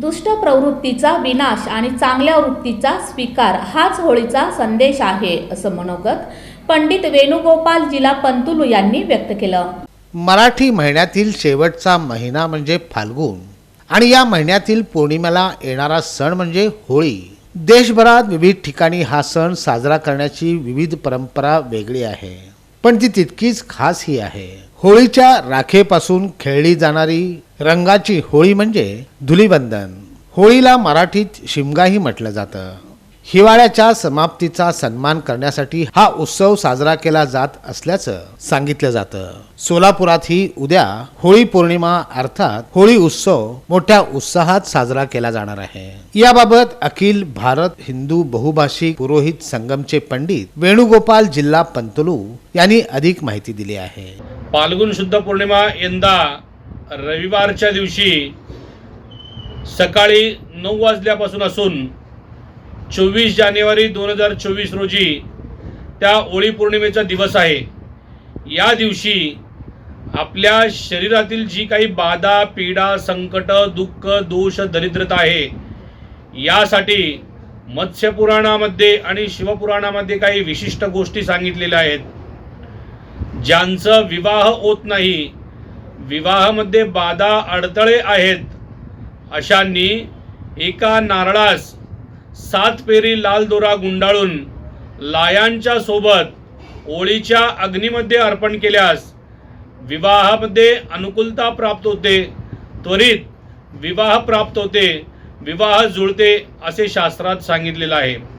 दुष्ट प्रवृत्तीचा विनाश आणि चांगल्या वृत्तीचा स्वीकार हाच होळीचा संदेश आहे असं मनोगत पंडित वेणुगोपाल जिला पंतुलू यांनी व्यक्त केलं. मराठी महिन्यातील शेवटचा महिना म्हणजे फाल्गुन. आणि या महिन्यातील पौर्णिमेला येणारा सण म्हणजे होळी. देशभरात विविध ठिकाणी हा सण साजरा करण्याची विविध परंपरा वेगळी आहे. पण ती तितकीच खास ही आहे. होळीच्या राखेपासून खेळली जाणारी रंगाची होळी म्हणजे धुलीबंधन होळीला मराठीत शिमगाही म्हटलं जातं. हिवाळ्याच्या समाप्तीचा सन्मान करण्यासाठी हा उत्सव साजरा केला जात असल्याचं सांगितलं जातं. सोलापुरातही उद्या होळी पौर्णिमा अर्थात होळी उत्सव मोठ्या उत्साहात साजरा केला जाणार आहे. याबाबत अखिल भारत हिंदू बहुभाषिक पुरोहित संगमचे पंडित वेणुगोपाल जिल्हा पंतलू यांनी अधिक माहिती दिली आहे. पालगुन शुद्ध पौर्णिमा यंदा रविवारच्या दिवशी सकाळी नऊ वाजल्यापासून असून चोवीस जानेवारी दोन हजार चोवीस रोजी त्या होळी पौर्णिमेचा दिवस आहे. या दिवशी आपल्या शरीरातील जी काही बाधा पीडा संकट दुःख दोष दरिद्रता आहे यासाठी मत्स्यपुराणामध्ये आणि शिवपुराणामध्ये काही विशिष्ट गोष्टी सांगितलेल्या आहेत. ज्यांचं विवाह होत नाही विवाहामध्ये बाधा अडथळे आहेत अशांनी एका नारळास सात पेरी लाल दोरा गुंडाळून लायांच्या सोबत ओळीच्या अग्नीमध्ये अर्पण केल्यास विवाहामध्ये अनुकूलता प्राप्त होते त्वरित विवाह प्राप्त होते विवाह जुळते असे शास्त्रात सांगितलेलं आहे.